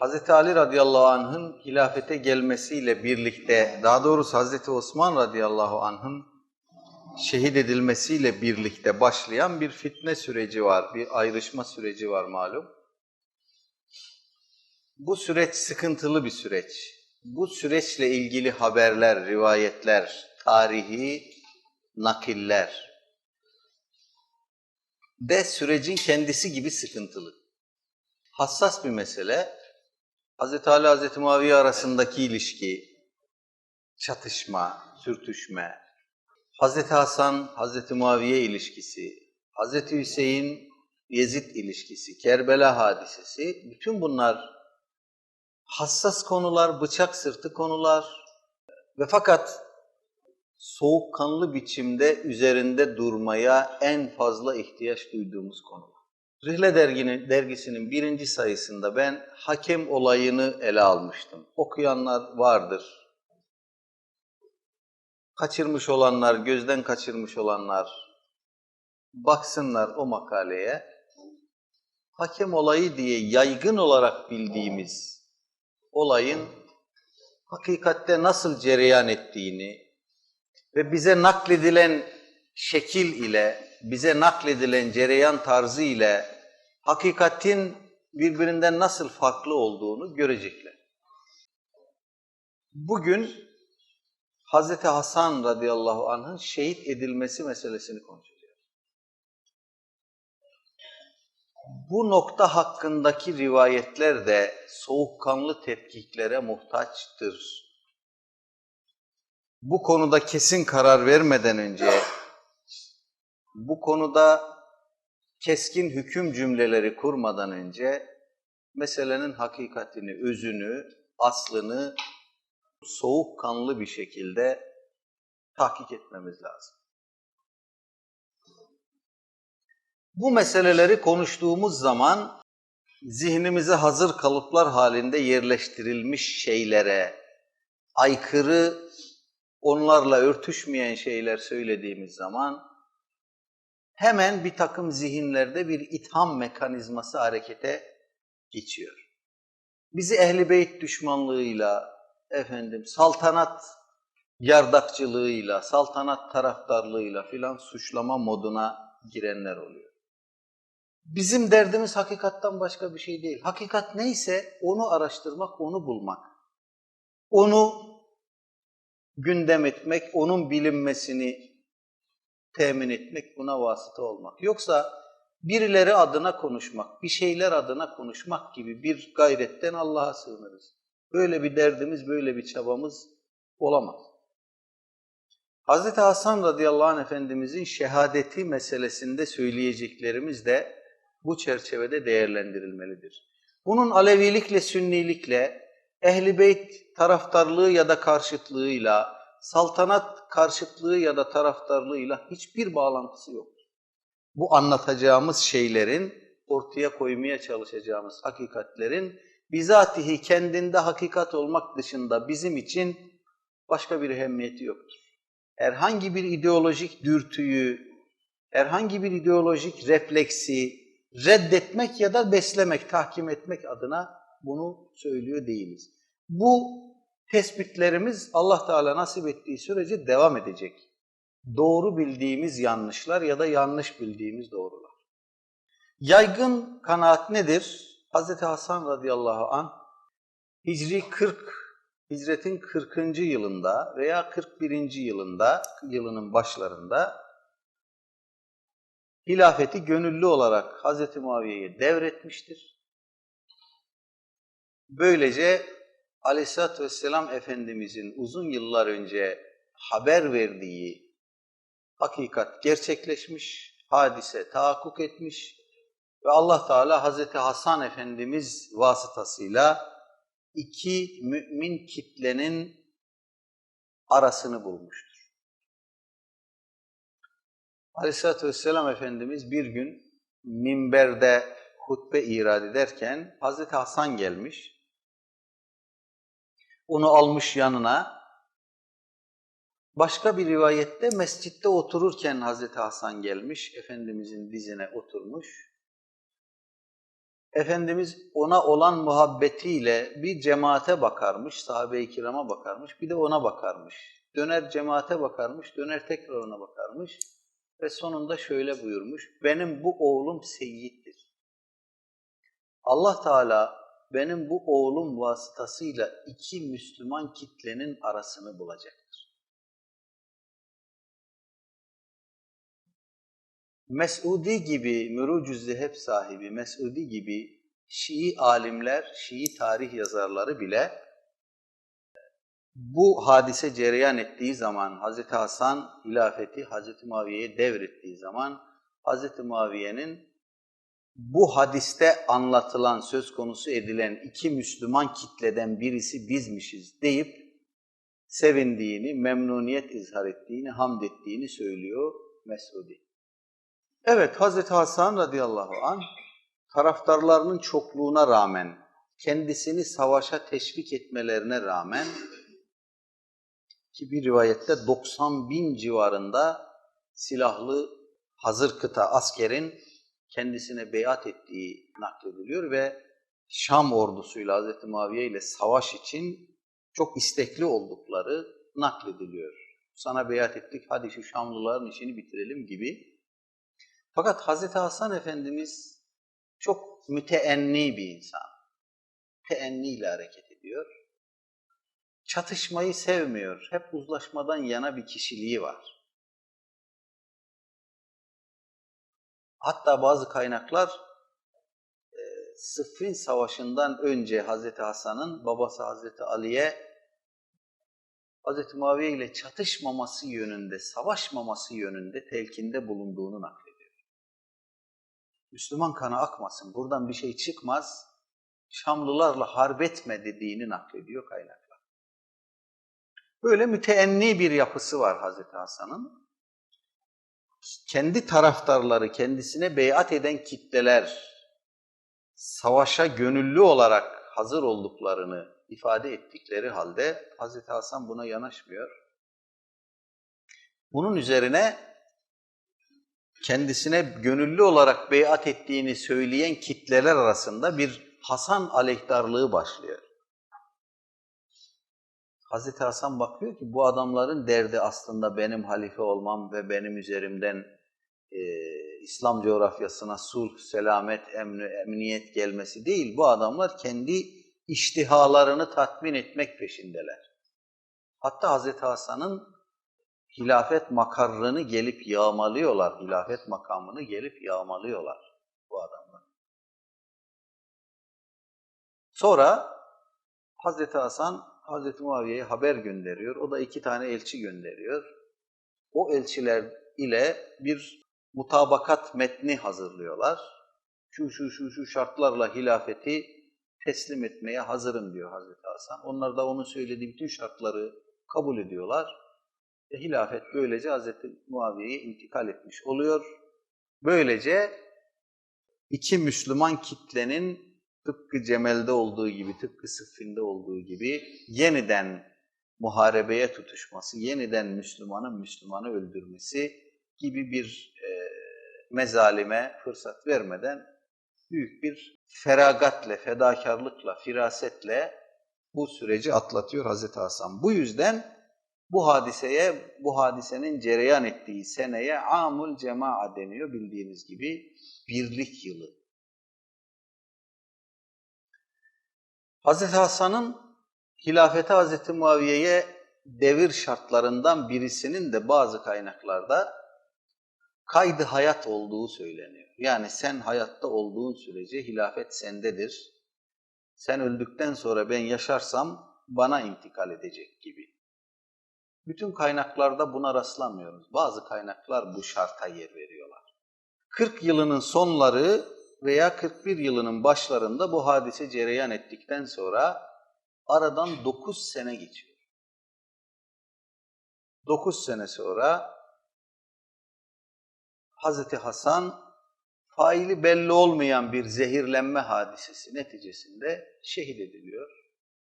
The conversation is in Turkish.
Hz. Ali radıyallahu anh'ın hilafete gelmesiyle birlikte, daha doğrusu Hz. Osman radıyallahu anh'ın şehit edilmesiyle birlikte başlayan bir fitne süreci var, bir ayrışma süreci var malum. Bu süreç sıkıntılı bir süreç. Bu süreçle ilgili haberler, rivayetler, tarihi nakiller de sürecin kendisi gibi sıkıntılı. Hassas bir mesele. Hz. Ali Hz. Muaviye arasındaki ilişki, çatışma, sürtüşme, Hz. Hasan Hz. Muaviye ilişkisi, Hz. Hüseyin Yezid ilişkisi, Kerbela hadisesi, bütün bunlar hassas konular, bıçak sırtı konular ve fakat soğukkanlı biçimde üzerinde durmaya en fazla ihtiyaç duyduğumuz konular. Rihle derginin, dergisinin birinci sayısında ben hakem olayını ele almıştım. Okuyanlar vardır. Kaçırmış olanlar, gözden kaçırmış olanlar baksınlar o makaleye. Hakem olayı diye yaygın olarak bildiğimiz olayın hakikatte nasıl cereyan ettiğini ve bize nakledilen şekil ile, bize nakledilen cereyan tarzı ile hakikatin birbirinden nasıl farklı olduğunu görecekler. Bugün Hz. Hasan radıyallahu anh'ın şehit edilmesi meselesini konuşacağız. Bu nokta hakkındaki rivayetler de soğukkanlı tepkiklere muhtaçtır. Bu konuda kesin karar vermeden önce, bu konuda keskin hüküm cümleleri kurmadan önce meselenin hakikatini, özünü, aslını soğukkanlı bir şekilde tahkik etmemiz lazım. Bu meseleleri konuştuğumuz zaman zihnimize hazır kalıplar halinde yerleştirilmiş şeylere, aykırı, onlarla örtüşmeyen şeyler söylediğimiz zaman hemen bir takım zihinlerde bir itham mekanizması harekete geçiyor. Bizi ehli beyt düşmanlığıyla, efendim saltanat yardakçılığıyla, saltanat taraftarlığıyla filan suçlama moduna girenler oluyor. Bizim derdimiz hakikattan başka bir şey değil. Hakikat neyse onu araştırmak, onu bulmak. Onu gündem etmek, onun bilinmesini temin etmek, buna vasıta olmak. Yoksa birileri adına konuşmak, bir şeyler adına konuşmak gibi bir gayretten Allah'a sığınırız. Böyle bir derdimiz, böyle bir çabamız olamaz. Hz. Hasan radıyallahu anh Efendimizin şehadeti meselesinde söyleyeceklerimiz de bu çerçevede değerlendirilmelidir. Bunun Alevilikle, Sünnilikle, Ehl-i Beyt taraftarlığı ya da karşıtlığıyla, saltanat karşıtlığı ya da taraftarlığıyla hiçbir bağlantısı yoktur. Bu anlatacağımız şeylerin, ortaya koymaya çalışacağımız hakikatlerin bizatihi kendinde hakikat olmak dışında bizim için başka bir ehemmiyeti yoktur. Herhangi bir ideolojik dürtüyü, herhangi bir ideolojik refleksi reddetmek ya da beslemek, tahkim etmek adına bunu söylüyor değiliz. Bu tespitlerimiz Allah Teala nasip ettiği sürece devam edecek. Doğru bildiğimiz yanlışlar ya da yanlış bildiğimiz doğrular. Yaygın kanaat nedir? Hz. Hasan radıyallahu an Hicri 40, hicretin 40. yılında veya 41. yılında, yılının başlarında hilafeti gönüllü olarak Hz. Muaviye'ye devretmiştir. Böylece Aleyhisselatü Vesselam Efendimizin uzun yıllar önce haber verdiği hakikat gerçekleşmiş, hadise tahakkuk etmiş ve Allah Teala Hazreti Hasan Efendimiz vasıtasıyla iki mümin kitlenin arasını bulmuştur. Aleyhisselatü Vesselam Efendimiz bir gün minberde hutbe irad ederken Hazreti Hasan gelmiş. Onu almış yanına. Başka bir rivayette mescitte otururken Hazreti Hasan gelmiş, Efendimizin dizine oturmuş. Efendimiz ona olan muhabbetiyle bir cemaate bakarmış, sahabe-i kirama bakarmış, bir de ona bakarmış. Döner cemaate bakarmış, döner tekrar ona bakarmış ve sonunda şöyle buyurmuş, benim bu oğlum seyyiddir. Allah Teala benim bu oğlum vasıtasıyla iki Müslüman kitlenin arasını bulacaktır. Mes'udi gibi, Mürucü Zeheb sahibi Mes'udi gibi Şii alimler, Şii tarih yazarları bile bu hadise cereyan ettiği zaman Hazreti Hasan hilafeti Hazreti Muaviye'ye devrettiği zaman Hazreti Muaviye'nin bu hadiste anlatılan, söz konusu edilen iki Müslüman kitleden birisi bizmişiz deyip sevindiğini, memnuniyet izhar ettiğini, hamd ettiğini söylüyor Mesudi. Evet, Hazreti Hasan radıyallahu anh taraftarlarının çokluğuna rağmen, kendisini savaşa teşvik etmelerine rağmen ki bir rivayette 90 bin civarında silahlı hazır kıta askerin kendisine beyat ettiği naklediliyor ve Şam ordusuyla Hz. Muaviye ile savaş için çok istekli oldukları naklediliyor. Sana beyat ettik, hadi şu Şamlıların işini bitirelim gibi. Fakat Hz. Hasan Efendimiz çok müteenni bir insan. Teenni ile hareket ediyor. Çatışmayı sevmiyor. Hep uzlaşmadan yana bir kişiliği var. Hatta bazı kaynaklar e, Sıffin Savaşı'ndan önce Hazreti Hasan'ın babası Hazreti Ali'ye Hazreti Muaviye ile çatışmaması yönünde, savaşmaması yönünde telkinde bulunduğunu naklediyor. Müslüman kanı akmasın, buradan bir şey çıkmaz, Şamlılarla harbetme dediğini naklediyor kaynaklar. Böyle müteenni bir yapısı var Hazreti Hasan'ın kendi taraftarları, kendisine beyat eden kitleler savaşa gönüllü olarak hazır olduklarını ifade ettikleri halde Hazreti Hasan buna yanaşmıyor. Bunun üzerine kendisine gönüllü olarak beyat ettiğini söyleyen kitleler arasında bir Hasan aleyhtarlığı başlıyor. Hazreti Hasan bakıyor ki bu adamların derdi aslında benim halife olmam ve benim üzerimden e, İslam coğrafyasına sulh, selamet, emni, emniyet gelmesi değil. Bu adamlar kendi iştihalarını tatmin etmek peşindeler. Hatta Hazreti Hasan'ın hilafet makarrını gelip yağmalıyorlar. Hilafet makamını gelip yağmalıyorlar bu adamlar. Sonra Hazreti Hasan Hazreti Muaviye'ye haber gönderiyor. O da iki tane elçi gönderiyor. O elçiler ile bir mutabakat metni hazırlıyorlar. Şu şu şu şu şartlarla hilafeti teslim etmeye hazırım diyor Hazreti Hasan. Onlar da onun söylediği bütün şartları kabul ediyorlar. Ve hilafet böylece Hazreti Muaviye'ye intikal etmiş oluyor. Böylece iki Müslüman kitlenin tıpkı Cemel'de olduğu gibi, tıpkı Sıffin'de olduğu gibi yeniden muharebeye tutuşması, yeniden Müslümanın Müslümanı öldürmesi gibi bir e, mezalime fırsat vermeden büyük bir feragatle, fedakarlıkla, firasetle bu süreci atlatıyor Hazreti Hasan. Bu yüzden bu hadiseye, bu hadisenin cereyan ettiği seneye amul cema'a deniyor bildiğiniz gibi birlik yılı. Hazreti Hasan'ın hilafeti Hazreti Muaviye'ye devir şartlarından birisinin de bazı kaynaklarda kaydı hayat olduğu söyleniyor. Yani sen hayatta olduğun sürece hilafet sendedir. Sen öldükten sonra ben yaşarsam bana intikal edecek gibi. Bütün kaynaklarda buna rastlamıyoruz. Bazı kaynaklar bu şarta yer veriyorlar. 40 yılının sonları veya 41 yılının başlarında bu hadise cereyan ettikten sonra aradan 9 sene geçiyor. 9 sene sonra Hazreti Hasan faili belli olmayan bir zehirlenme hadisesi neticesinde şehit ediliyor.